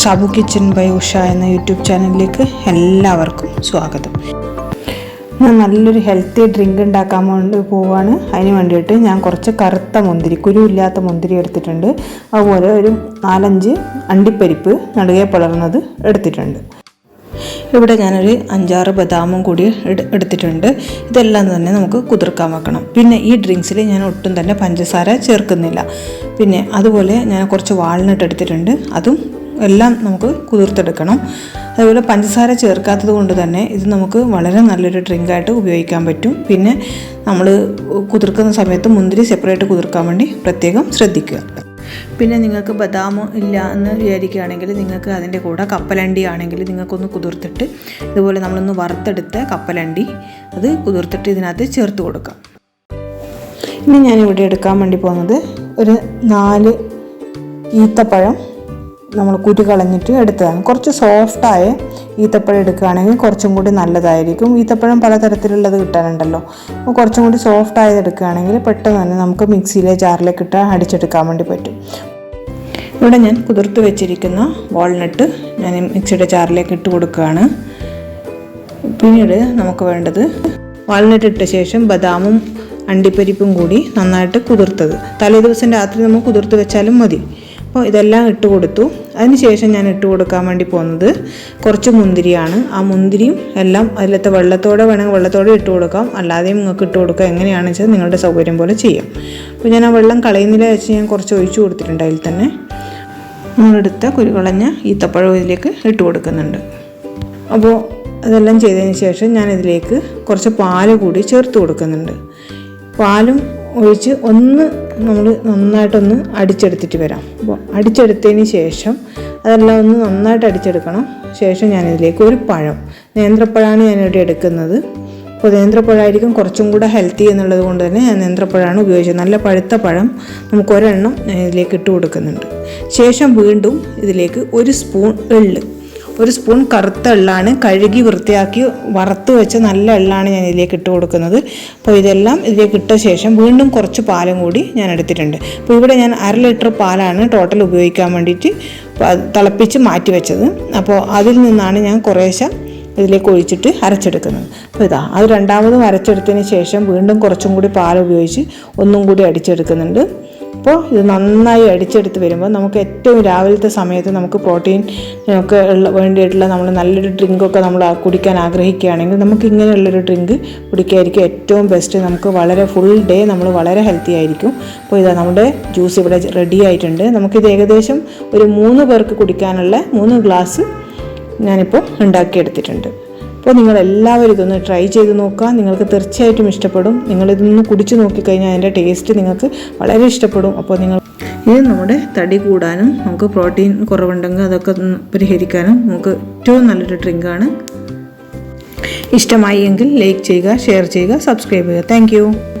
Shabu kitchen by Usha എന്ന YouTube ചാനലിലേക്ക് എല്ലാവർക്കും സ്വാഗതം. ഞാൻ നല്ലൊരു ഹെൽത്തി ഡ്രിങ്ക് ഉണ്ടാക്കാൻ വേണ്ടി പോവാണ്. അതിന് വേണ്ടിയിട്ട് ഞാൻ കുറച്ച് കറുത്ത മുന്തിരി കുരുവില്ലാത്ത മുന്തിരി എടുത്തിട്ടുണ്ട്. അതുപോലെ ഒരു നാലഞ്ച് അണ്ടിപ്പരിപ്പ് നടുകെ പിളർന്നത് എടുത്തിട്ടുണ്ട്. ഇവിടെ ഞാനൊരു അഞ്ചാറ് ബദാമും കൂടി എടുത്തിട്ടുണ്ട്. ഇതെല്ലാം തന്നെ നമുക്ക് കുതിർക്കാൻ വെക്കണം. പിന്നെ ഈ ഡ്രിങ്ക്സിൽ ഞാൻ ഒട്ടും തന്നെ പഞ്ചസാര ചേർക്കുന്നില്ല. പിന്നെ അതുപോലെ ഞാൻ കുറച്ച് വാൾനട്ട് എടുത്തിട്ടുണ്ട്. അതും എല്ലാം നമുക്ക് കുതിർത്തെടുക്കണം. അതുപോലെ പഞ്ചസാര ചേർക്കാത്തത് കൊണ്ട് തന്നെ ഇത് നമുക്ക് വളരെ നല്ലൊരു ഡ്രിങ്കായിട്ട് ഉപയോഗിക്കാൻ പറ്റും. പിന്നെ നമ്മൾ കുതിർക്കുന്ന സമയത്ത് മുന്തിരി സെപ്പറേറ്റ് കുതിർക്കാൻ വേണ്ടി പ്രത്യേകം ശ്രദ്ധിക്കുക. പിന്നെ നിങ്ങൾക്ക് ബദാം ഇല്ല എന്ന് വിചാരിക്കുകയാണെങ്കിൽ നിങ്ങൾക്ക് അതിന്റെ കൂടെ കപ്പലണ്ടി ആണെങ്കിൽ നിങ്ങൾക്കൊന്ന് കുതിർത്തിട്ട് ഇതുപോലെ നമ്മളൊന്ന് വറുത്തെടുത്ത കപ്പലണ്ടി അത് കുതിർത്തിട്ട് ഇതിനകത്ത് ചേർത്ത് കൊടുക്കാം ഇനി ഞാനിവിടെ എടുക്കാൻ വേണ്ടി പോകുന്നത് ഒരു നാല് ഈത്തപ്പഴം നമ്മൾ കുരു കളഞ്ഞിട്ട് എടുത്തതാണ്. കുറച്ച് സോഫ്റ്റായ ഈത്തപ്പഴം എടുക്കുകയാണെങ്കിൽ കുറച്ചും കൂടി നല്ലതായിരിക്കും. ഈത്തപ്പഴം പലതരത്തിലുള്ളത് കിട്ടാനുണ്ടല്ലോ. അപ്പോൾ കുറച്ചും കൂടി സോഫ്റ്റ് ആയത് എടുക്കുകയാണെങ്കിൽ പെട്ടെന്ന് തന്നെ നമുക്ക് മിക്സിയിലെ ജാറിലേക്ക് ഇട്ട് അടിച്ചെടുക്കാൻ വേണ്ടി പറ്റും. ഇവിടെ ഞാൻ കുതിർത്ത് വെച്ചിരിക്കുന്ന വാൾനട്ട് ഞാൻ മിക്സിയുടെ ജാറിലേക്ക് ഇട്ട് കൊടുക്കുകയാണ്. പിന്നീട് നമുക്ക് വേണ്ടത് വാൾനട്ട് ഇട്ട ശേഷം ബദാമും അണ്ടിപ്പരിപ്പും കൂടി നന്നായിട്ട് കുതിർത്തത്. തലേദിവസം രാത്രി നമ്മൾ കുതിർത്ത് വെച്ചാലും മതി. അപ്പോൾ ഇതെല്ലാം ഇട്ട് കൊടുത്തു. അതിനുശേഷം ഞാൻ ഇട്ട് കൊടുക്കാൻ വേണ്ടി പോകുന്നത് കുറച്ച് മുന്തിരിയാണ്. ആ മുന്തിരിയും എല്ലാം അതിലത്തെ വെള്ളത്തോടെ വേണമെങ്കിൽ വെള്ളത്തോടെ ഇട്ട് കൊടുക്കാം. അല്ലാതെയും നിങ്ങൾക്ക് ഇട്ട് കൊടുക്കാം. എങ്ങനെയാണെന്ന് വെച്ചാൽ നിങ്ങളുടെ സൗകര്യം പോലെ ചെയ്യാം. അപ്പോൾ ഞാൻ ആ വെള്ളം കളയുന്നില്ല വെച്ച് ഞാൻ കുറച്ച് ഒഴിച്ചു കൊടുത്തിട്ടുണ്ട് അതിൽ തന്നെ. നമ്മളെടുത്ത കുരുകളഞ്ഞ ഈത്തപ്പഴം ഇതിലേക്ക് ഇട്ട് കൊടുക്കുന്നുണ്ട്. അപ്പോൾ അതെല്ലാം ചെയ്തതിന് ശേഷം ഞാൻ ഇതിലേക്ക് കുറച്ച് പാൽ കൂടി ചേർത്ത് കൊടുക്കുന്നുണ്ട്. പാലും ഒഴിച്ച് ഒന്ന് നമ്മൾ നന്നായിട്ടൊന്ന് അടിച്ചെടുത്തിട്ട് വരാം. അപ്പോൾ അടിച്ചെടുത്തതിന് ശേഷം അതെല്ലാം ഒന്ന് നന്നായിട്ട് അടിച്ചെടുക്കണം. ശേഷം ഞാനിതിലേക്ക് ഒരു പഴം. നേന്ത്രപ്പഴമാണ് ഞാനിവിടെ എടുക്കുന്നത്. അപ്പോൾ നേന്ത്രപ്പഴമായിരിക്കും കുറച്ചും കൂടെ ഹെൽത്തി എന്നുള്ളത് കൊണ്ട് തന്നെ ഞാൻ നേന്ത്രപ്പഴമാണ് ഉപയോഗിച്ചത്. നല്ല പഴുത്ത പഴം നമുക്ക് ഒരെണ്ണം ഇതിലേക്ക് ഇട്ട് കൊടുക്കുന്നുണ്ട്. ശേഷം വീണ്ടും ഇതിലേക്ക് ഒരു സ്പൂൺ എള്ള് ഒരു സ്പൂൺ കറുത്ത എള്ളാണ് കഴുകി വൃത്തിയാക്കി വറുത്ത് വെച്ച നല്ല എള്ളാണ് ഞാൻ ഇതിലേക്ക് ഇട്ട് കൊടുക്കുന്നത്. അപ്പോൾ ഇതെല്ലാം ഇതിലേക്ക് ഇട്ട ശേഷം വീണ്ടും കുറച്ച് പാലും കൂടി ഞാൻ എടുത്തിട്ടുണ്ട്. അപ്പോൾ ഇവിടെ ഞാൻ അര ലിറ്റർ പാലാണ് ടോട്ടൽ ഉപയോഗിക്കാൻ വേണ്ടിയിട്ട് തിളപ്പിച്ച് മാറ്റി വെച്ചത്. അപ്പോൾ അതിൽ നിന്നാണ് ഞാൻ കുറേശ്ശെ ഇതിലേക്ക് ഒഴിച്ചിട്ട് അരച്ചെടുക്കുന്നത്. അപ്പോൾ ഇതാ അത് രണ്ടാമതും അരച്ചെടുത്തതിന് ശേഷം വീണ്ടും കുറച്ചും കൂടി പാൽ ഉപയോഗിച്ച് ഒന്നും കൂടി അടിച്ചെടുക്കുന്നുണ്ട്. അപ്പോൾ ഇത് നന്നായി അടിച്ചെടുത്ത് വരുമ്പോൾ നമുക്ക് ഏറ്റവും രാവിലത്തെ സമയത്ത് നമുക്ക് പ്രോട്ടീൻ ഒക്കെ ഉള്ള വേണ്ടിയിട്ടുള്ള നമ്മൾ നല്ലൊരു ഡ്രിങ്കൊക്കെ നമ്മൾ കുടിക്കാൻ ആഗ്രഹിക്കുകയാണെങ്കിൽ നമുക്ക് ഇങ്ങനെയുള്ളൊരു ഡ്രിങ്ക് കുടിക്കായിരിക്കും ഏറ്റവും ബെസ്റ്റ് നമുക്ക് വളരെ ഫുൾ ഡേ നമ്മൾ വളരെ ഹെൽത്തി ആയിരിക്കും. അപ്പോൾ ഇതാ നമ്മുടെ ജ്യൂസ് ഇവിടെ റെഡി ആയിട്ടുണ്ട്. നമുക്കിത് ഏകദേശം ഒരു മൂന്ന് പേർക്ക് കുടിക്കാനുള്ള മൂന്ന് ഗ്ലാസ് ഞാനിപ്പോൾ ഉണ്ടാക്കിയെടുത്തിട്ടുണ്ട്. അപ്പോൾ നിങ്ങൾ എല്ലാവരും ഇതൊന്ന് ട്രൈ ചെയ്ത് നോക്കുക. നിങ്ങൾക്ക് തീർച്ചയായിട്ടും ഇഷ്ടപ്പെടും. നിങ്ങളിതൊന്ന് കുടിച്ച് നോക്കിക്കഴിഞ്ഞാൽ അതിന്റെ ടേസ്റ്റ് നിങ്ങൾക്ക് വളരെ ഇഷ്ടപ്പെടും. അപ്പോൾ നിങ്ങൾ ഇത് നമ്മുടെ തടി കൂടാനും നമുക്ക് പ്രോട്ടീൻ കുറവുണ്ടെങ്കിൽ അതൊക്കെ പരിഹരിക്കാനും നമുക്ക് ഏറ്റവും നല്ലൊരു ഡ്രിങ്കാണ് ഇഷ്ടമായി എങ്കിൽ ലൈക്ക് ചെയ്യുക ഷെയർ ചെയ്യുക സബ്സ്ക്രൈബ് ചെയ്യുക. താങ്ക്